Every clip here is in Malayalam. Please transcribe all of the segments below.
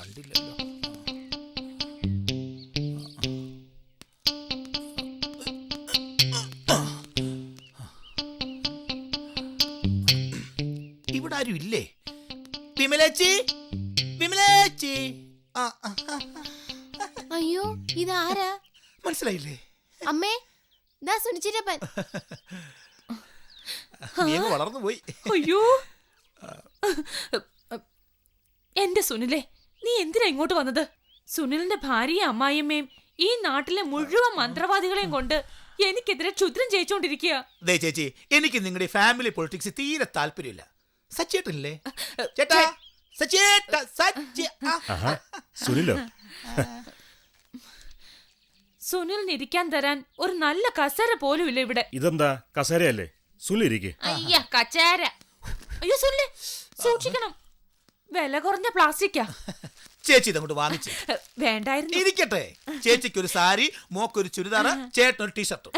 കണ്ടില്ലല്ലോ. ഇവിടെ ആരും ഇല്ലേ? വിമലേച്ചി? വിമലേച്ചി. അയ്യോ ഇതാരാ? മനസ്സിലായില്ലേ? അമ്മേ ദാ സുനിച്ചിരപ്പൻ. വളർന്നു പോയി അയ്യോ. എന്റെ സുനിലെ എന്തിനാ ഇങ്ങോട്ട് വന്നത്? സുനിലിന്റെ ഭാര്യയും അമ്മായിയമ്മയും ഈ നാട്ടിലെ മുഴുവൻ മന്ത്രവാദികളെയും കൊണ്ട് എനിക്കെതിരെ ക്ഷുദ്രം ജയിച്ചോണ്ടിരിക്കുക. ദേ ചേച്ചി എനിക്ക് നിങ്ങളുടെ ഫാമിലി പൊളിറ്റിക്സ് തീരെ താല്പര്യമില്ല. സച്ചേട്ടനില്ലേ? ചേട്ടാ സച്ചേട്ട സച്ചി സുനിലോ? സുനിലിന് ഇരിക്കാൻ തരാൻ ഒരു നല്ല കസേര പോലും ഇല്ല ഇവിടെ. ഇതെന്താ? കസേരയല്ലേ? സുനിൽ ഇരിക്കേ. അയ്യ കച്ചേര. അയ്യോ സുനിലെ സൂക്ഷിക്കണം. വില കുറഞ്ഞ പ്ലാസ്റ്റിക്കാ. ചേച്ചി ഇതങ്ങോട്ട് വാങ്ങിച്ചു. വേണ്ടായിരുന്നു. ഇരിക്കട്ടെ. ചേച്ചിക്ക് ഒരു സാരി മോക്കൊരു ചുരിദാറ് ചേട്ടൻ ഒരു ടീഷർട്ടും.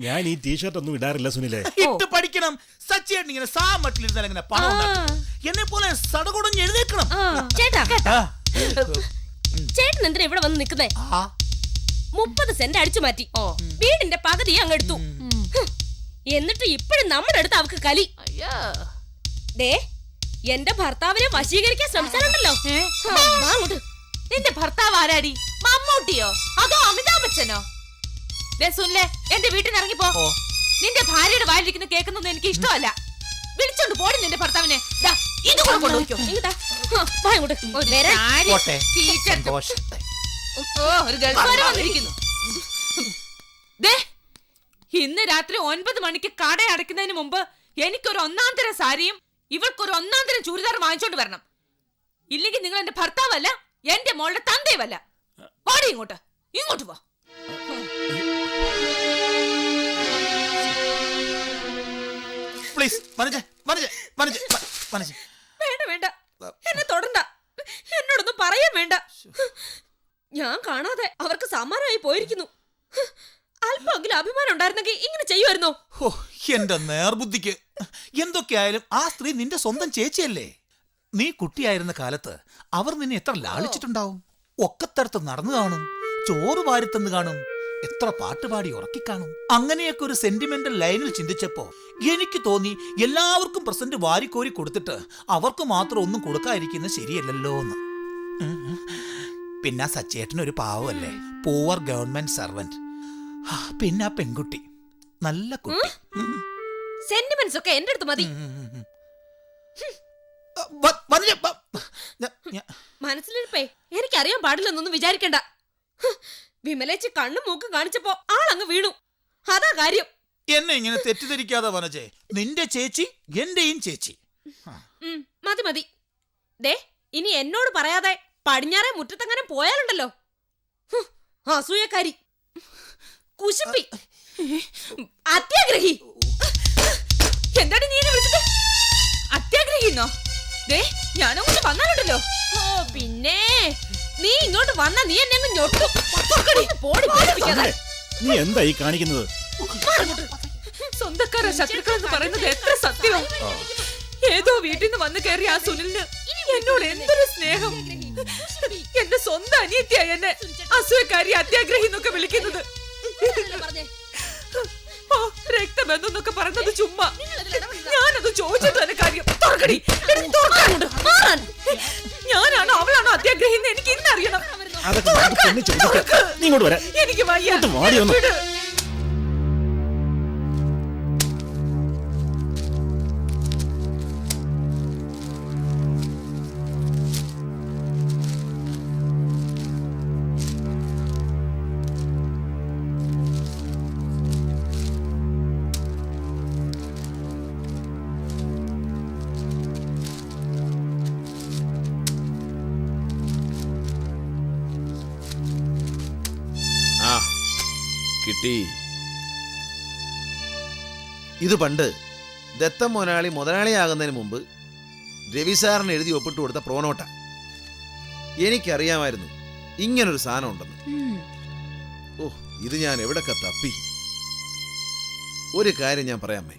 ഞാൻ ഈ ടീഷർട്ട് ഒന്നും ഇടാറില്ല സുനിലേ. ഇട്ട് പഠിക്കണം. സച്ചേട്ടൻ ഇങ്ങനെ സാ ഇങ്ങനെ പണം ഉണ്ടാക്കും? എന്നെ പോലെ സടകുടഞ്ഞ് എഴുന്നേക്കണം ആ. ചേട്ടാ. ആ. ചേട്ടൻ എന്തിനാ ഇവിടെ വന്ന് നിക്കുന്നേ ആ. മുപ്പത് സെന്റ് അടിച്ചു മാറ്റി. വീടിന്റെ പകുതി അങ്ങ് എടുത്തു. ഹ്. എന്നിട്ട് ഇപ്പോഴും നമ്മുടെ അടുത്ത് അവക്ക് കലി. അയ്യോ. ദേ എന്റെ ഭർത്താവിനെ വശീകരിക്കാൻ ശ്രമിച്ചാലുണ്ടല്ലോ? നിന്റെ ഭർത്താവ് ആരാടി? മമ്മൂട്ടിയോ? അതോ അമിതാഭ് ബച്ചനോ? ദേ സുനിലെ എന്റെ വീട്ടിൽ നിന്ന് ഇറങ്ങിപ്പോ നിന്റെ ഭാര്യയുടെ വായിലിരിക്കുന്ന കേൾക്കുന്നൊന്നും എനിക്ക് ഇഷ്ടമല്ല. വിളിച്ചോണ്ട് പോടി നിന്റെ ഭർത്താവിനെ. ഇത് കൂടെ കൊണ്ടുപോയിക്കോ. ഒരു വന്നിരിക്കുന്നു. ദേ ഇന്ന് രാത്രി ഒൻപത് മണിക്ക് കട അടയ്ക്കുന്നതിന് മുമ്പ് എനിക്കൊരു ഒന്നാം തരം സാരിയും ഇവൾക്കൊരു ഒന്നാം തരം ചുരിദാർ വാങ്ങിച്ചോണ്ട് വരണം. ഇല്ലെങ്കിൽ നിങ്ങൾ എന്റെ ഭർത്താവല്ല എന്റെ മോളുടെ തന്തയുമല്ല. പാടി ഇങ്ങോട്ട്. ഇങ്ങോട്ട് പോ പ്ലീസ് വേണ്ട വേണ്ട. എന്നെ തൊടണ്ട. എന്നോടൊന്നും പറയാൻ വേണ്ട. ഞാൻ കാണാതെ അവർക്ക് സമ്മാനമായി പോയിരിക്കുന്നു. അല്പമെങ്കിലും അഭിമാനം ഉണ്ടായിരുന്നെങ്കിൽ ഇങ്ങനെ ചെയ്യുമായിരുന്നോ? എന്റെ നേർബുദ്ധിക്ക്. എന്തൊക്കെയായാലും ആ സ്ത്രീ നിന്റെ സ്വന്തം ചേച്ചിയല്ലേ? നീ കുട്ടിയായിരുന്ന കാലത്ത് അവർ നിന്നെ എത്ര ലാളിച്ചിട്ടുണ്ടാവും? ഒക്കത്തരത്ത് നടന്നു കാണും ചോറ് വാരിത്തന്ന് കാണും എത്ര പാട്ടുപാടി ഉറക്കിക്കാണും. അങ്ങനെയൊക്കെ ഒരു സെന്റിമെന്റൽ ലൈനിൽ ചിന്തിച്ചപ്പോ എനിക്ക് തോന്നി എല്ലാവർക്കും പ്രസന്റ് വാരിക്കോരി കൊടുത്തിട്ട് അവർക്ക് മാത്രം ഒന്നും കൊടുക്കാതിരിക്കുന്നത് ശരിയല്ലല്ലോ എന്ന് പിന്നെ ഒരു പാവമല്ലേ? പൂവർ ഗവൺമെന്റ് സർവന്റ് പിന്നെ ആ പെൺകുട്ടി. നല്ല കുട്ടി. സെന്റിമെന്റ്സ് ഒക്കെ എന്റെ അടുത്ത് മതി. മനസ്സിലിരിപ്പേ എനിക്കറിയാൻ പാടില്ലെന്നൊന്നും വിചാരിക്കണ്ട. വിമലേച്ച് കണ്ണും മൂക്കും കാണിച്ചപ്പോ ആളങ്ങ് വീണു. അതാ കാര്യം. എന്നെ ഇങ്ങനെ തെറ്റിദ്ധരിക്കാതെ വനജേ നിന്റെ ചേച്ചി എന്റെയും ചേച്ചി. മതി മതി. ദേ ഇനി എന്നോട് പറയാതെ പടിഞ്ഞാറെ മുറ്റത്തെങ്ങനെ പോയാലുണ്ടല്ലോ. അസൂയക്കാരി. കുശുമ്പി. അത്യാഗ്രഹി. എന്താണ് നീ വിളിച്ചത്? അത്യാഗ്രഹിന്നോ? ദേ ഞാനങ്ങോട്ട് വന്നാലുണ്ടല്ലോ. ഓ പിന്നെ. നീ ഇങ്ങോട്ട് വന്ന നീ എന്നെ അങ്ങ് ഞൊട്ടും. പോടി പേടിപ്പിക്കാതെ. നീ എന്താ ഈ കാണിക്കുന്നത്? സ്വന്തക്കാര ശത്രുക്കൾ എന്ന് പറയുന്നത് എത്ര സത്യവും ഏതോ വീട്ടിൽ നിന്ന് വന്നു കയറി ആ സുനിലിന് എന്നോട് എന്തൊരു സ്നേഹം. എന്റെ സ്വന്തം അനിയത്തിയായി എന്നെ അസുഖക്കാരി അത്യാഗ്രഹി എന്നൊക്കെ വിളിക്കുന്നത്. രക്തബന്ധം എന്നൊക്കെ പറയുന്നത് ചുമ്മാ. ഞാനത് ചോദിച്ചിട്ട് തന്നെ കാര്യം. തുറക്കടി. തുറക്കാനുണ്ട്. ഞാനാണോ അവളാണോ അത്യാഗ്രഹിന്ന് എനിക്ക് ഇന്നറിയണം. അതൊക്കെ നീ ഇങ്ങോട്ട് വരാ. എനിക്ക് വയ്യ. കിട്ടി ഇത് പണ്ട് ദത്തം മുതലാളി മുതലാളിയാകുന്നതിന് മുമ്പ് രവിസാറിന് എഴുതി ഒപ്പിട്ട് കൊടുത്ത പ്രോനോട്ട എനിക്കറിയാമായിരുന്നു ഇങ്ങനൊരു സാധനം ഉണ്ടെന്ന്. ഓ ഇത് ഞാൻ എവിടൊക്കെ തപ്പി? ഒരു കാര്യം ഞാൻ പറയാമേ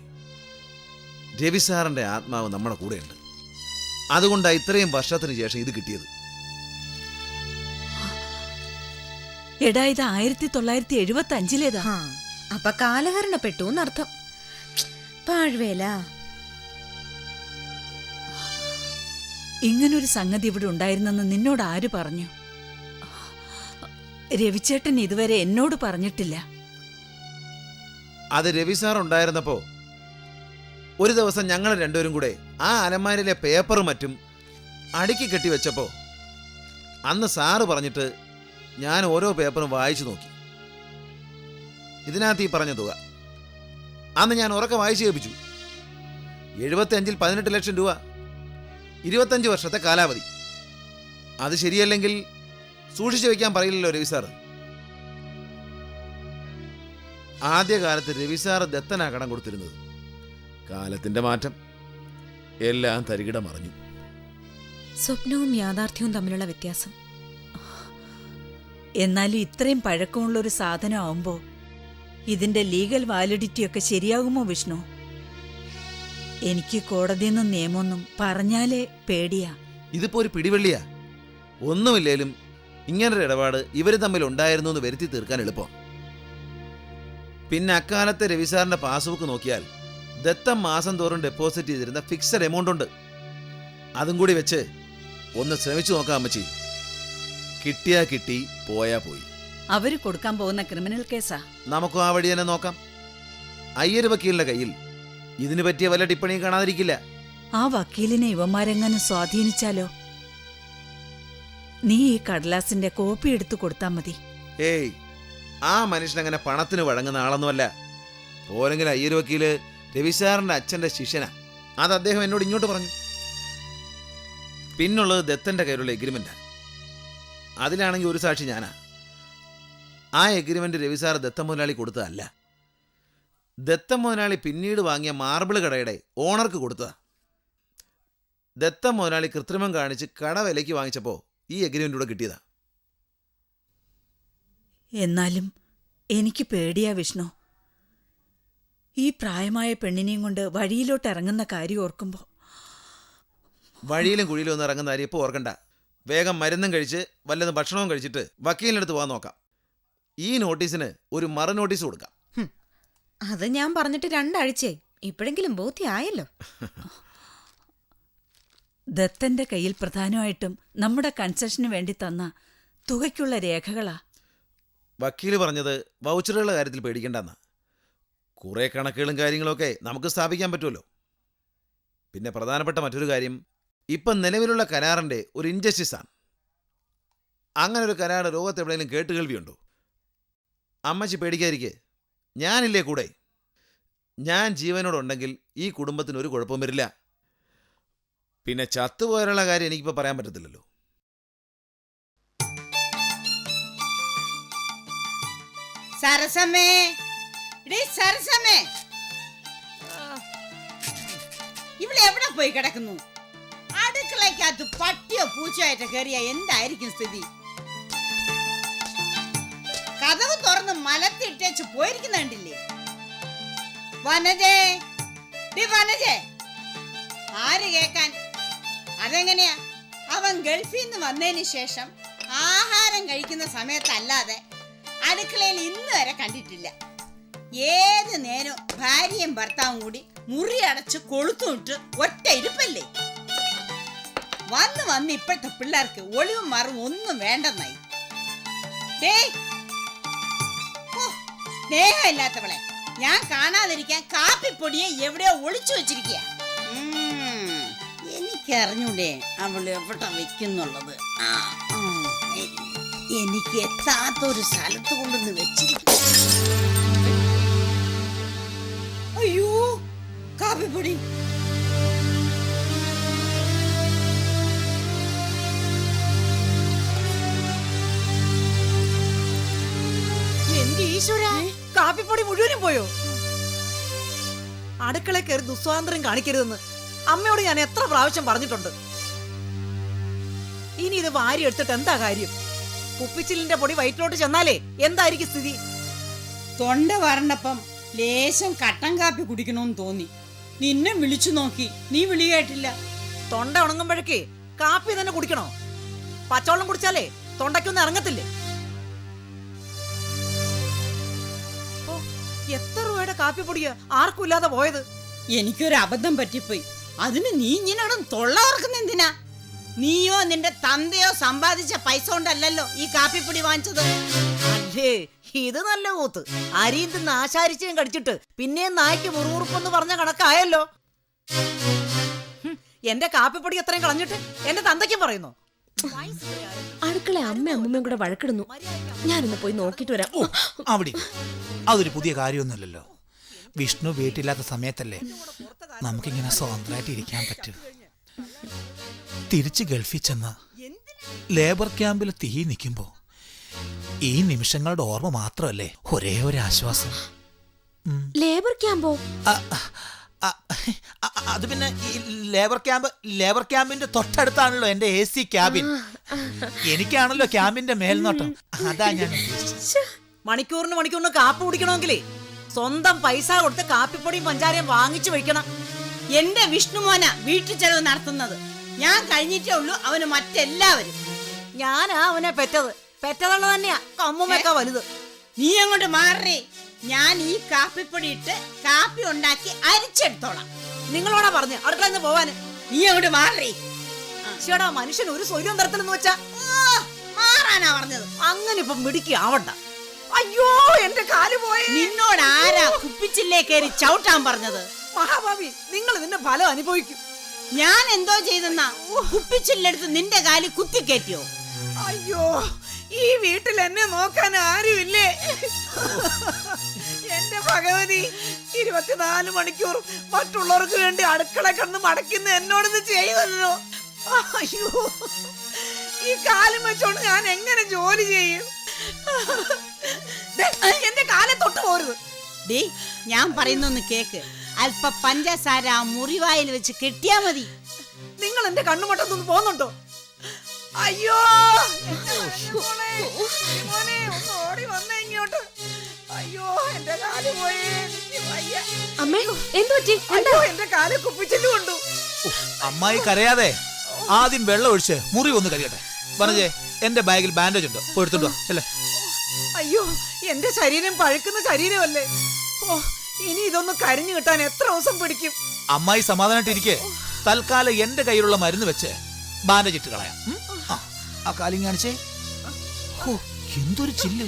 രവി സാറിന്റെ ആത്മാവ് നമ്മുടെ കൂടെയുണ്ട്. അതുകൊണ്ടാണ് ഇത്രയും വർഷത്തിന് ശേഷം ഇത് കിട്ടിയത്. എടാ ഇത് ആയിരത്തി തൊള്ളായിരത്തി എഴുപത്തി അഞ്ചിലേതാ അപ്പൊ കാലഹരണപ്പെട്ടു എന്നർത്ഥം പാഴ്വേല. ഇങ്ങനൊരു സംഗതി ഇവിടെ ഉണ്ടായിരുന്നെന്ന് നിന്നോട് ആര് പറഞ്ഞു? രവിച്ചേട്ടൻ ഇതുവരെ എന്നോട് പറഞ്ഞിട്ടില്ല. അത് രവി സാർ ഉണ്ടായിരുന്നപ്പോ ഒരു ദിവസം ഞങ്ങൾ രണ്ടുപേരും കൂടെ ആ അലമാരിലെ പേപ്പർ മറ്റും അടുക്കി കെട്ടി വെച്ചപ്പോ അന്ന് സാറ് പറഞ്ഞിട്ട് ഞാൻ ഓരോ പേപ്പറും വായിച്ചു നോക്കി. ഇതിനകത്ത് ഈ പറഞ്ഞ തുക. അന്ന് ഞാൻ ഉറക്കെ വായിച്ചു കേൾപ്പിച്ചു. എഴുപത്തിയഞ്ചിൽ പതിനെട്ട് ലക്ഷം രൂപ. ഇരുപത്തഞ്ച് വർഷത്തെ കാലാവധി. അത് ശരിയല്ലെങ്കിൽ സൂക്ഷിച്ചു വെക്കാൻ പറയില്ലല്ലോ രവി സാറ്. ആദ്യകാലത്ത് രവി സാറ് ദത്തനാ കടം കൊടുത്തിരുന്നത്. കാലത്തിന്റെ മാറ്റം. എല്ലാം തരികിട മറിഞ്ഞു സ്വപ്നവും യാഥാർത്ഥ്യവും തമ്മിലുള്ള വ്യത്യാസം. എന്നാലും ഇത്രയും പഴക്കമുള്ള ഒരു സാധനം ആവുമ്പോ ഇതിന്റെ ലീഗൽ വാലിഡിറ്റി ഒക്കെ ശരിയാകുമോ വിഷ്ണു? എനിക്ക് കോടതിയെന്നും നിയമമൊന്നും പറഞ്ഞാലേ പേടിയാ. ഇതിപ്പോ ഒരു പിടിവെള്ളിയാ. ഒന്നുമില്ലേലും ഇങ്ങനൊരു ഇടപാട് ഇവർ തമ്മിൽ ഉണ്ടായിരുന്നു എന്ന് വരുത്തി തീർക്കാൻ എളുപ്പം. പിന്നെ അക്കാലത്തെ രവിസാറിന്റെ പാസ്ബുക്ക് നോക്കിയാൽ ദത്തം മാസം തോറും ഡെപ്പോസിറ്റ് ചെയ്തിരുന്ന ഫിക്സഡ് എമൗണ്ട് ഉണ്ട്. അതും കൂടി വെച്ച് ഒന്ന് ശ്രമിച്ചു നോക്കാം അമ്മച്ചി. കിട്ടിയാ കിട്ടി പോയാ പോയി. അവർ കൊടുക്കാൻ പോകുന്ന ക്രിമിനൽ കേസാ? നമുക്ക് ആ വഴി തന്നെ നോക്കാം. അയ്യര് വക്കീലിന്റെ കയ്യിൽ ഇതിന് പറ്റിയ വല്ല ടിപ്പണിയും കാണാതിരിക്കില്ല. ആ വക്കീലിനെ ഇവന്മാരെങ്ങനെ സ്വാധീനിച്ചാലോ? നീ ഈ കടലാസിന്റെ കോപ്പി എടുത്തു കൊടുത്താ മതി. ഏയ് ആ മനുഷ്യൻ അങ്ങനെ പണത്തിന് വഴങ്ങുന്ന ആളൊന്നുമല്ല. പോരെങ്കിൽ അയ്യര് വക്കീൽ രവിസാറിന്റെ അച്ഛന്റെ ശിഷ്യനാ. അത് അദ്ദേഹം എന്നോട് ഇങ്ങോട്ട് പറഞ്ഞു. പിന്നുള്ളത് ദത്തന്റെ കയ്യിലുള്ള എഗ്രിമെന്റാ അതിലാണെങ്കിൽ ഒരു സാക്ഷി ഞാനാ. ആ എഗ്രിമെന്റ് രവിസാർ ദത്ത മുതലാളി കൊടുത്തതല്ല. ദത്ത മുതലാളി പിന്നീട് വാങ്ങിയ മാർബിൾ കടയുടെ ഓണർക്ക് കൊടുത്തതാ. ദത്ത മുതലാളി കൃത്രിമം കാണിച്ച് കട വിലയ്ക്ക് വാങ്ങിച്ചപ്പോൾ ഈ എഗ്രിമെന്റ് കൂടെ കിട്ടിയതാ. എന്നാലും എനിക്ക് പേടിയാ വിഷ്ണു. ഈ പ്രായമായ പെണ്ണിനെയും കൊണ്ട് വഴിയിലോട്ട് ഇറങ്ങുന്ന കാര്യം ഓർക്കുമ്പോൾ വഴിയിലും കുഴിയിലും ഒന്നും ഇറങ്ങുന്ന കാര്യം ഇപ്പോൾ ഓർക്കണ്ട. വേഗം മരുന്നും കഴിച്ച് വല്ലതും ഭക്ഷണവും കഴിച്ചിട്ട് വക്കീലിനടുത്ത് പോകാൻ നോക്കാം. ഈ നോട്ടീസിന് ഒരു മറു നോട്ടീസ് കൊടുക്കാം. അത് ഞാൻ പറഞ്ഞിട്ട് രണ്ടാഴ്ചയായി. ഇപ്പോഴെങ്കിലും ബോധ്യമായല്ലോ. ദത്തന്റെ കയ്യിൽ പ്രധാനമായിട്ടും നമ്മുടെ കൺസെഷന് വേണ്ടി തന്ന തുകയ്ക്കുള്ള രേഖകളാ. വക്കീൽ പറഞ്ഞത് വൗച്ചറുകളുടെ കാര്യത്തിൽ പേടിക്കണ്ടെന്ന്. കുറേ കണക്കുകളും കാര്യങ്ങളൊക്കെ നമുക്ക് സ്ഥാപിക്കാൻ പറ്റുമല്ലോ. പിന്നെ പ്രധാനപ്പെട്ട മറ്റൊരു കാര്യം ഇപ്പം നിലവിലുള്ള കരാറിന്റെ ഒരു ഇൻജസ്റ്റിസാണ് അങ്ങനെ ഒരു കരാർ ലോകത്ത് എവിടെയെങ്കിലും കേട്ടുകേൾവിയുണ്ടോ? അമ്മച്ചി പേടിക്കാതിരിക്കെ. ഞാനില്ലേ കൂടെ? ഞാൻ ജീവനോടുണ്ടെങ്കിൽ ഈ കുടുംബത്തിന് ഒരു കുഴപ്പം വരില്ല. പിന്നെ ചത്തുപോയാലുള്ള കാര്യം എനിക്കിപ്പോൾ പറയാൻ പറ്റത്തില്ലല്ലോ. സരസമ്മേ. സരസമ്മേ. ഇവിടെ എവിടെ പോയി കിടക്കുന്നു? അടുക്കളയ്ക്കകത്ത് പട്ടിയോ പൂച്ചയായിട്ട് കയറിയ എന്തായിരിക്കും സ്ഥിതി? കഥവ് തുറന്ന് മലത്തിട്ടേച്ച് പോയിരിക്കുന്നുണ്ടില്ലേ വനജേ വനജേ ആര് കേക്കാൻ? അതെങ്ങനെയാ? അവൻ ഗൾഫിൽ നിന്ന് വന്നതിന് ശേഷം ആഹാരം കഴിക്കുന്ന സമയത്തല്ലാതെ അടുക്കളയിൽ ഇന്ന് വരെ കണ്ടിട്ടില്ല. ഏത് നേരം ഭാര്യയും ഭർത്താവും കൂടി മുറി അടച്ച് കൊളുത്തുമിട്ട് ഒറ്റ ഇരുപ്പല്ലേ? വന്ന് വന്ന് ഇപ്പോഴത്തെ പിള്ളേർക്ക് ഒളിവും മറും ഒന്നും വേണ്ടെന്നായി. സ്നേഹമില്ലാത്തവളെ ഞാൻ കാണാതിരിക്കാൻ കാപ്പിപ്പൊടിയെ എവിടെയോ ഒളിച്ചു വെച്ചിരിക്കുക എനിക്കറിഞ്ഞൂടെ അവൾ എവിടെ വെക്കുന്നുള്ളത്? എനിക്ക് എത്താത്ത ഒരു സ്ഥലത്ത് കൊണ്ടുവന്ന് വെച്ചിരിക്കും അയ്യോ കാപ്പിപ്പൊടി. കാപ്പിപ്പൊടി മുഴുവനും പോയോ? അടുക്കള കയറി ദുസ്വാതന്ത്ര്യം കാണിക്കരുതെന്ന് അമ്മയോട് ഞാൻ എത്ര പ്രാവശ്യം പറഞ്ഞിട്ടുണ്ട്. ഇനി ഇത് വാരി എടുത്തിട്ട് എന്താ കാര്യം? കുപ്പിച്ചിലിന്റെ പൊടി വയറ്റിലോട്ട് ചെന്നാലേ എന്തായിരിക്കും സ്ഥിതി? തൊണ്ട വരണ്ടപ്പം ലേശം കട്ടൻ കാപ്പി കുടിക്കണമെന്ന് തോന്നി. നിന്നെ വിളിച്ചു നോക്കി. നീ വിളി കേട്ടില്ല. തൊണ്ട ഉണങ്ങുമ്പോഴേക്ക് കാപ്പി തന്നെ കുടിക്കണോ? പച്ചവെള്ളം കുടിച്ചാലേ തൊണ്ടയ്ക്കൊന്നും ഇറങ്ങത്തില്ലേ? എത്ര രൂപയുടെ കാപ്പിപ്പൊടിയാ ആർക്കും ഇല്ലാതെ പോയത്? എനിക്കൊരു അബദ്ധം പറ്റിപ്പോയി. അതിന് നീ ഇങ്ങനോടും തൊള്ളവർക്കുന്ന എന്തിനാ? നീയോ നിന്റെ തന്തയോ സമ്പാദിച്ച പൈസ കൊണ്ടല്ലല്ലോ ഈ കാപ്പിപ്പൊടി വാങ്ങിച്ചത്? അല്ലേ ഇത് നല്ല കൂത്ത്. അരിയും തിന്ന് കടിച്ചിട്ട് പിന്നെയും നായ്ക്ക് മുറുമുറുപ്പെന്ന് പറഞ്ഞ കണക്കായല്ലോ. എന്റെ കാപ്പിപ്പൊടി എത്രയും കളഞ്ഞിട്ട് എന്റെ തന്തയ്ക്കും പറയുന്നു? അടുക്കള അമ്മ അമ്മൂമ്മയും കൂടെ വഴക്കിടുന്നു. ഞാനൊന്ന് പോയി നോക്കിട്ട് വരാം. ഓ, അവിടെ അതൊരു പുതിയ കാര്യമൊന്നുമില്ലല്ലോ. വിഷ്ണു വീട്ടില്ലാത്ത സമയത്തല്ലേ നമുക്കിങ്ങനെ സ്വതന്ത്രമായിട്ട് ഇരിക്കാൻ പറ്റും. തിരിച്ച് ഗൾഫിൽ ചെന്ന ലേബർ ക്യാമ്പിൽ തീ നിൽക്കുമ്പോൾ ഈ നിമിഷങ്ങളുടെ ഓർമ്മ മാത്രമല്ലേ? ഒരേ ഒരു ആശ്വാസം. ലേബർ ക്യാമ്പോ? ലേബർ ക്യാമ്പ് ലേബർ ക്യാമ്പിന്റെ തൊട്ടടുത്താണല്ലോ എന്റെ എ സി ക്യാബിൻ എനിക്കാണല്ലോ ക്യാമ്പിന്റെ മേൽനോട്ടം. അതാ ഞാൻ മണിക്കൂറിന് മണിക്കൂറിന് കാപ്പി കുടിക്കണമെങ്കിലേ സ്വന്തം പൈസ കൊടുത്ത് കാപ്പിപ്പൊടിയും പഞ്ചാരയും വാങ്ങിച്ചു വയ്ക്കണം എന്റെ വിഷ്ണുമോന വീട്ടിൽ ചെലവ് നടത്തുന്നത്. ഞാൻ കഴിഞ്ഞിട്ടേ ഉള്ളൂ അവന് മറ്റെല്ലാവരും. ഞാനാ അവനെ പെറ്റത്. പെറ്റതുള്ള തന്നെയാ. കമ്മുമൊക്കെ വലുത്. നീ അങ്ങോട്ട് മാറേ. ഞാൻ ഈ കാപ്പിപ്പൊടി ഇട്ട് കാപ്പി ഉണ്ടാക്കി അരിച്ചെടുത്തോളാം. നിങ്ങളോടാ പറഞ്ഞു അടുക്കള നിന്ന് പോവാന് നീ അങ്ങോട്ട് മാറി. ചേടാ മനുഷ്യൻ ഒരു സ്വൈര്യം തരത്തിലെന്ന് വെച്ചാ മാറാനാ പറഞ്ഞത്. അങ്ങനെ ഇപ്പൊ മിടുക്കി ആവണ്ട. അയ്യോ എന്റെ കാൽ പോയി. നിന്നോട് ആരാ കുപ്പിച്ചില്ലേ കയറി ചവിട്ടാൻ പറഞ്ഞത്? മഹാഭാവി നിങ്ങൾ ഇതിന്റെ ഫലം അനുഭവിക്കും. ഞാൻ എന്തോ ചെയ്തെന്നാ? കുപ്പിച്ചില്ലെടുത്ത് നിന്റെ കാലി കുത്തിക്കയറ്റിയോ അയ്യോ ഈ വീട്ടിൽ എന്നെ നോക്കാൻ ആരുമില്ലേ? എന്റെ ഭഗവതി ഇരുപത്തിനാല് മണിക്കൂർ മറ്റുള്ളവർക്ക് വേണ്ടി അടുക്കള കണ്ണ് മടക്കുന്ന എന്നോടിത് ചെയ്തല്ലോ അയ്യോ ഈ കാലം വെച്ചോണ്ട് ഞാൻ എങ്ങനെ ജോലി ചെയ്യും? എന്റെ കാലെ തൊട്ട് പോരുത്. ഡീ ഞാൻ പറയുന്നൊന്ന് കേക്ക്. അല്പ പഞ്ചസാര മുറിവായിൽ വെച്ച് കെട്ടിയാ മതി. നിങ്ങൾ എന്റെ കണ്ണുമട്ടത്തൊന്ന് പോകുന്നുണ്ടോ അയ്യോ ഓടി വന്നേ ഇങ്ങോട്ട്. അയ്യോ എന്റെ കാൽ പോയേ. എനിക്ക് അമ്മേ എന്തു പറ്റി? അയ്യോ എന്റെ കാൽ കുപ്പിച്ചില്ലു കൊണ്ടു. അമ്മായി കരയാതെ ആദ്യം വെള്ളം ഒഴിച്ച് മുറി ഒന്ന് കരയട്ടെ പറഞ്ഞേ എന്റെ ബാഗിൽ ബാൻഡേജ് ഉണ്ട്. പോയി എടുത്തോണ്ട് വാ അല്ലേ? അയ്യോ എന്റെ ശരീരം പഴുക്കുന്ന ശരീരമല്ലേ? ഓ ഇനി ഇതൊന്ന് കരിഞ്ഞു കിട്ടാൻ എത്ര ദിവസം പിടിക്കും? അമ്മായി സമാധാനായിട്ടിരിക്കെ തൽക്കാലം എന്റെ കയ്യിലുള്ള മരുന്ന് വെച്ച് ബാൻഡേജ് ഇട്ട് കളയാം? ആ, കാലിങ്ങാണിച്ചേ കാലിങ് കാണിച്ചേ. ഹോ, എന്തൊരു ചില്ല്.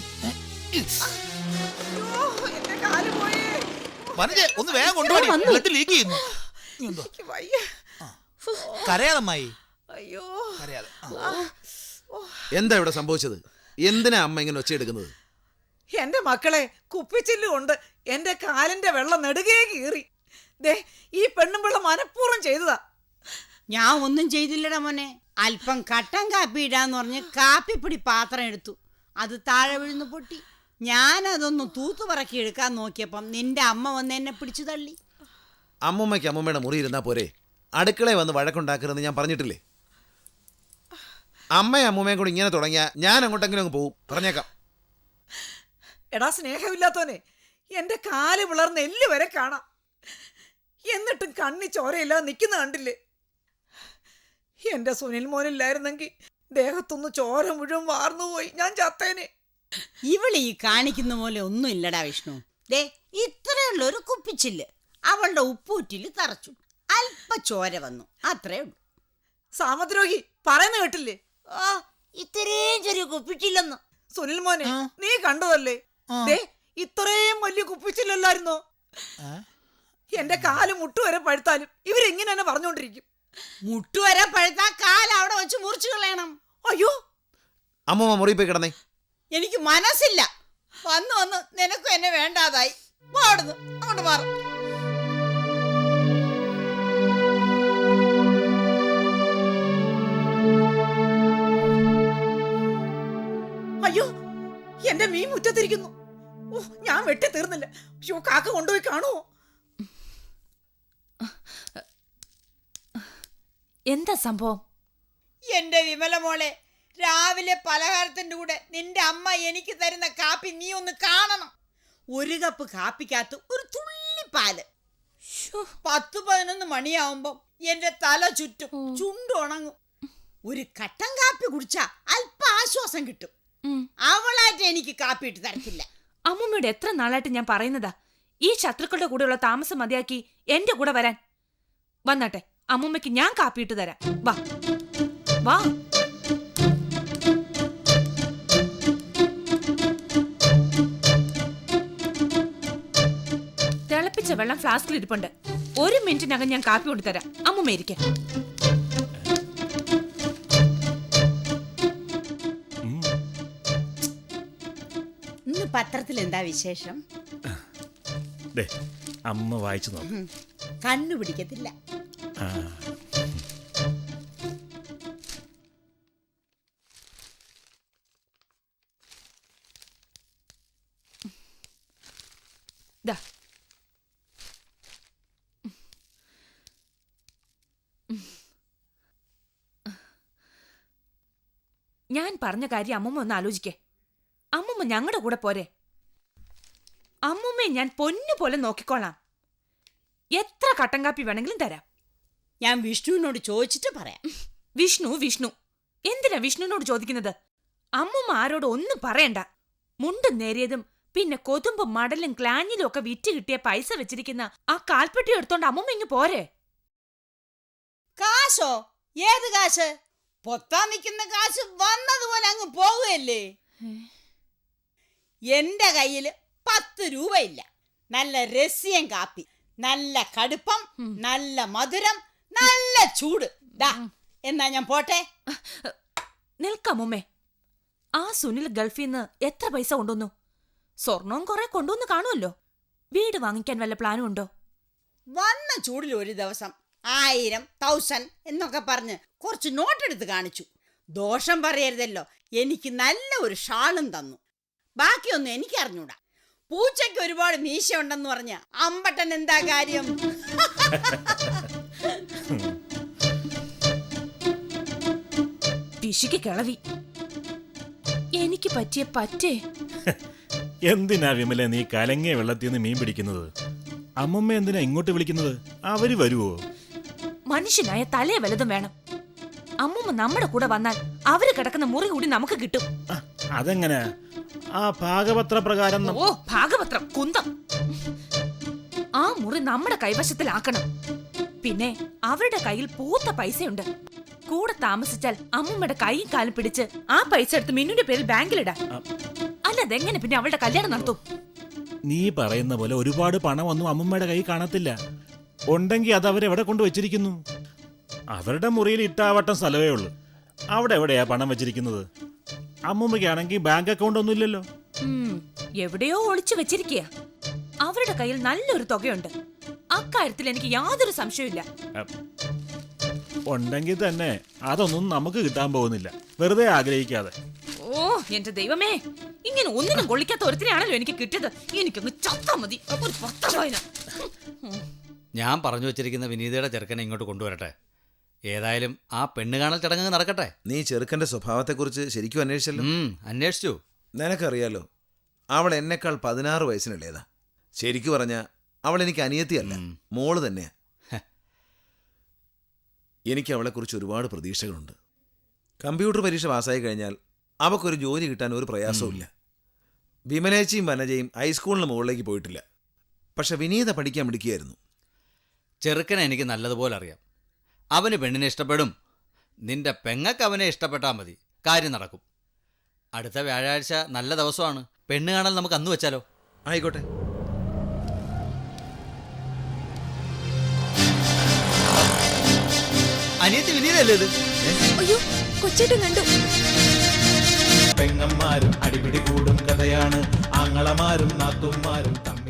വനജെ ഒന്ന് വേഗം കൊണ്ടുപോയി ബ്ലഡ് ലീക്ക് ചെയ്യുന്നു. എന്തോ? എനിക്ക് വയ്യ. കരയാതെ അമ്മായി അയ്യോ. കരയാതെ. എന്താ ഇവിടെ സംഭവിച്ചത്? എന്തിനാ അമ്മ ഇങ്ങനെ ഒച്ചയെടുക്കുന്നത്? എന്റെ മക്കളെ കുപ്പിച്ചില്ല് കൊണ്ട് എന്റെ കാലിന്റെ വെള്ളം നെടുകേ കീറി. ദേ ഈ പെണ്ണും വെള്ളം മനഃപൂർവം ചെയ്തതാ. ഞാൻ ഒന്നും ചെയ്തില്ലടാ മോനെ. അല്പം കട്ടൻ കാപ്പി ഇടാന്ന് പറഞ്ഞ് കാപ്പിപ്പൊടി പാത്രം എടുത്തു. അത് താഴെ വീഴുന്നു പൊട്ടി. ഞാൻ തൂത്തുപറക്കി തൂത്തു പറക്കി എടുക്കാൻ നോക്കിയപ്പം നിന്റെ അമ്മ വന്ന് എന്നെ പിടിച്ചു തള്ളി. അമ്മൂമ്മയ്ക്ക് അമ്മൂമ്മയുടെ മുറി ഇരുന്നാ പോരെ. അടുക്കളയിൽ വന്ന് വഴക്കുണ്ടാക്കരുതെന്ന് ഞാൻ പറഞ്ഞിട്ടില്ലേ? അമ്മയും അമ്മൂമ്മയും കൂടി ഇങ്ങനെ തുടങ്ങിയാ ഞാൻ അങ്ങോട്ടെങ്കിലും അങ്ങ് പോവും. പറഞ്ഞേക്കാം. എടാ സ്നേഹമില്ലാത്തോനെ എന്റെ കാൽ വിളർന്ന് എല്ല് വരെ കാണാം. എന്നിട്ടും കണ്ണി ചോരയില്ലാതെ നിൽക്കുന്ന കണ്ടില്ലേ? എന്റെ സുനിൽ മോനില്ലായിരുന്നെങ്കിൽ ദേഹത്തൊന്ന് ചോര മുഴുവൻ വാർന്നുപോയി ഞാൻ ചത്തേനെ. ഇവൾ ഈ കാണിക്കുന്ന പോലെ ഒന്നും ഇല്ലടാ വിഷ്ണു. ദേ ഇത്രയുള്ള ഒരു കുപ്പിച്ചില്ല്. അവളുടെ ഉപ്പൂറ്റിൽ തറച്ചു. അല്പ ചോര വന്നു. അത്രേ ഉള്ളൂ. സാമദ്രോഹി പറയുന്ന കേട്ടില്ലേ? ആ ഇത്രയും ചെറിയ കുപ്പിച്ചില്ലെന്ന്. സുനിൽ മോനെ നീ കണ്ടതല്ലേ? ദേ ഇത്രയും വലിയ കുപ്പിച്ചില്ലല്ലായിരുന്നോ? എന്റെ കാൽ മുട്ടുവരെ പഴുത്താലും ഇവരെങ്ങനെ തന്നെ പറഞ്ഞുകൊണ്ടിരിക്കും മുട്ടുവരെ പഴുത്താ കാൽ അവിടെ വെച്ച് മുറിച്ചു കളയണം. അയ്യോ. അമ്മ മുറി പോയി കിടന്നേ. എനിക്ക് മനസ്സില്ല. വന്ന് വന്ന് നിനക്കും എന്നെ വേണ്ടാതായി. പാടുന്നു അങ്ങോട്ട് മാറും. അയ്യോ എന്റെ മീൻ മുറ്റത്തിരിക്കുന്നു. ഓ ഞാൻ വെട്ടി തീർന്നില്ല. അയ്യോ കാക്ക കൊണ്ടുപോയി കാണുമോ എന്താ സംഭവം? എന്റെ വിമല മോളെ രാവിലെ പലഹാരത്തിന്റെ കൂടെ നിന്റെ അമ്മ എനിക്ക് തരുന്ന കാപ്പി നീ ഒന്ന് കാണണം. ഒരു കപ്പ് കാപ്പിക്കകത്ത് ഒരു തുള്ളി പാൽ. പത്ത് പതിനൊന്ന് മണിയാവുമ്പം എന്റെ തല ചുറ്റും ചുണ്ട് ഉണങ്ങും. ഒരു കട്ടൻ കാപ്പി കുടിച്ചാ അല്പ ആശ്വാസം കിട്ടും. അവളായിട്ട് എനിക്ക് കാപ്പി ഇട്ട് തരത്തില്ല. അമ്മൂമ്മയുടെ എത്ര നാളായിട്ട് ഞാൻ പറയുന്നതാ? ഈ ശത്രുക്കളുടെ കൂടെയുള്ള താമസം മതിയാക്കി എന്റെ കൂടെ വരാൻ. വന്നാട്ടെ അമ്മൂമ്മയ്ക്ക് ഞാൻ കാപ്പിയിട്ട് തരാം. വാ. വാ. തിളപ്പിച്ച വെള്ളം ഫ്ലാസ്കിൽ ഇരിപ്പുണ്ട്. ഒരു മിനിറ്റിനകം ഞാൻ കാപ്പി കൊണ്ടുതരാം തരാം ഇരിക്കെ. ഉം. ഇന്ന് പത്രത്തിൽ എന്താ വിശേഷം? ദേ അമ്മ വായിച്ചു നോക്ക്. കണ്ണു കണ്ണുപിടിക്കത്തില്ല ഇതാ ദാ ഞാൻ പറഞ്ഞ കാര്യം അമ്മമ്മ ഒന്ന് ആലോചിക്കേ. അമ്മമ്മ ഞങ്ങളുടെ കൂടെ പോരെ. അമ്മമ്മയെ ഞാൻ പൊന്നു പോലെ നോക്കിക്കോളാം. എത്ര കട്ടൻ കാപ്പി വേണമെങ്കിലും തരാം. ഞാൻ വിഷ്ണുവിനോട് ചോദിച്ചിട്ട് പറയാം. വിഷ്ണു വിഷ്ണു. എന്തിനാ വിഷ്ണുവിനോട് ചോദിക്കുന്നത്? അമ്മമ്മ ആരോട് ഒന്നും പറയണ്ട. മുണ്ടും നേരിയതും പിന്നെ കൊതുമ്പും മടലും ക്ലാഞ്ഞിലും ഒക്കെ വിറ്റ് കിട്ടിയ പൈസ വെച്ചിരിക്കുന്ന ആ കാൽപ്പെട്ടി എടുത്തോണ്ട് അമ്മമ്മ ഇങ്ങ് പോരെ. കാശോ? ഏത് കാശ്? പൊത്താൻ നിൽക്കുന്ന കാശ് വന്നതുപോലെ അങ്ങ് പോവുകയല്ലേ? എന്റെ കയ്യിൽ പത്ത് രൂപയില്ല. നല്ല രസ്യം കാപ്പി നല്ല കടുപ്പം നല്ല മധുരം നല്ല ചൂട്. ദാ എന്നാ ഞാൻ പോട്ടെ? നിൽക്കാമുമ്മേ ആ സുനിൽ ഗൾഫിൽ നിന്ന് എത്ര പൈസ കൊണ്ടുവന്നു? സ്വർണവും കുറെ കൊണ്ടുവന്ന് കാണുമല്ലോ. വീട് വാങ്ങിക്കാൻ വല്ല പ്ലാനും ഉണ്ടോ? വന്ന ചൂടിൽ ഒരു ദിവസം ആയിരം തൗസൻഡ് എന്നൊക്കെ പറഞ്ഞ് കുറച്ച് നോട്ട് എടുത്ത് കാണിച്ചു. ദോഷം പറയരുതല്ലോ. എനിക്ക് നല്ല ഒരു ഷാളും തന്നു. ബാക്കിയൊന്നും എനിക്ക് അറിഞ്ഞൂടാ പൂച്ചയ്ക്ക് ഒരുപാട് മീശ ഉണ്ടെന്ന് പറഞ്ഞ് അമ്പട്ടൻ എന്താ കാര്യം? പിശുക്ക് കിളവി. എനിക്ക് പറ്റിയ പറ്റേ. എന്തിനാ വിമല നീ കലങ്ങിയ വെള്ളത്തിൽ നിന്ന് മീൻ പിടിക്കുന്നത്? അമ്മമ്മ എന്തിനാ ഇങ്ങോട്ട് വിളിക്കുന്നത്? അവർ വരുവോ? മനുഷ്യനായ തലേ വലുതും വേണം. അമ്മൂമ്മ നമ്മുടെ കൂടെ വന്നാൽ അവർ കിടക്കുന്ന മുറി കൂടി നമുക്ക് കിട്ടും. അതെങ്ങനെ? ആ ഭാഗപത്ര പ്രകാരം ഓ ഭാഗപത്രം കുന്തം. ആ മുറി നമ്മുടെ കൈവശത്തിലാക്കണം. പിന്നെ അവരുടെ കയ്യിൽ പൂത്ത പൈസയുണ്ട്. കൂടെ താമസിച്ചാൽ അമ്മൂമ്മയുടെ കൈയും കാലും പിടിച്ച് ആ പൈസ എടുത്ത് മിന്നുന്റെ പേരിൽ ബാങ്കിലിടാം. അല്ലാതെങ്ങനെ പിന്നെ അവളുടെ കല്യാണം നടത്തും? നീ പറയുന്ന പോലെ ഒരുപാട് പണം ഒന്നും അമ്മൂമ്മയുടെ കൈ കാണത്തില്ല. ഉണ്ടെങ്കിൽ അത് അവരെവിടെ കൊണ്ടുവച്ചിരിക്കുന്നു അവരുടെ മുറിയിൽ ഇട്ടാവട്ടം സ്ഥലമേ ഉള്ളൂ. അവിടെ എവിടെയാ പണം വെച്ചിരിക്കുന്നത്? അമ്മൂമ്മയ്ക്കാണെങ്കിൽ ബാങ്ക് അക്കൗണ്ട് ഒന്നും ഇല്ലല്ലോ. എവിടെയോ ഒളിച്ചു വെച്ചിരിക്കുക അവരുടെ കയ്യിൽ നല്ലൊരു തുകയുണ്ട്. അക്കാര്യത്തിൽ എനിക്ക് യാതൊരു സംശയമില്ല ഉണ്ടെങ്കിൽ തന്നെ അതൊന്നും നമുക്ക് കിട്ടാൻ പോകുന്നില്ല. വെറുതെ ആഗ്രഹിക്കാതെ. ഓ എന്റെ ദൈവമേ. ഇങ്ങനെ ഒന്നിനും കൊള്ളിക്കാത്ത ഒരുത്തിനാണല്ലോ എനിക്ക് കിട്ടിയത്. എനിക്കൊന്ന് ചത്താ മതി. ഒരു പത്തവായന ഞാൻ പറഞ്ഞു വെച്ചിരിക്കുന്ന വിനീതയുടെ ചെറുക്കനെ ഇങ്ങോട്ട് കൊണ്ടുവരട്ടെ. ഏതായാലും ആ പെണ്ണ് കാണൽ ചടങ്ങ് നടക്കട്ടെ. നീ ചെറുക്കന്റെ സ്വഭാവത്തെക്കുറിച്ച് ശരിക്കും അന്വേഷിച്ചല്ലോ? അന്വേഷിച്ചു. നിനക്കറിയാലോ അവൾ എന്നെക്കാൾ പതിനാറ് വയസ്സിനല്ലേതാ? ശരിക്കു പറഞ്ഞ അവൾ എനിക്ക് അനിയത്തിയല്ല മോൾ തന്നെയാ. എനിക്ക് അവളെക്കുറിച്ച് ഒരുപാട് പ്രതീക്ഷകളുണ്ട്. കമ്പ്യൂട്ടർ പരീക്ഷ പാസ്സായി കഴിഞ്ഞാൽ അവക്കൊരു ജോലി കിട്ടാൻ ഒരു പ്രയാസവുമില്ല വിമലേച്ചയും വനജയും ഹൈസ്കൂളിന് മുകളിലേക്ക് പോയിട്ടില്ല. പക്ഷെ വിനീത പഠിക്കാൻ മിടിക്കുകയായിരുന്നു ചെറുക്കനെ എനിക്ക് നല്ലതുപോലെ അറിയാം. അവന് പെണ്ണിനെ ഇഷ്ടപ്പെടും. നിന്റെ പെങ്ങക്ക് അവനെ ഇഷ്ടപ്പെട്ടാൽ മതി. കാര്യം നടക്കും. അടുത്ത വ്യാഴാഴ്ച നല്ല ദിവസമാണ്. പെണ്ണ് കാണാൻ നമുക്ക് അന്ന് വെച്ചാലോ? ആയിക്കോട്ടെ. അനിയത്തി വിനീതല്ലേ ഇത്? അയ്യോ കൊച്ചേട്ടൻ കണ്ടു. പെങ്ങന്മാരും അടിപിടി കൂടും കഥയാണ്. ആങ്ങളമാരും നാത്തുമാരും തമ്മിൽ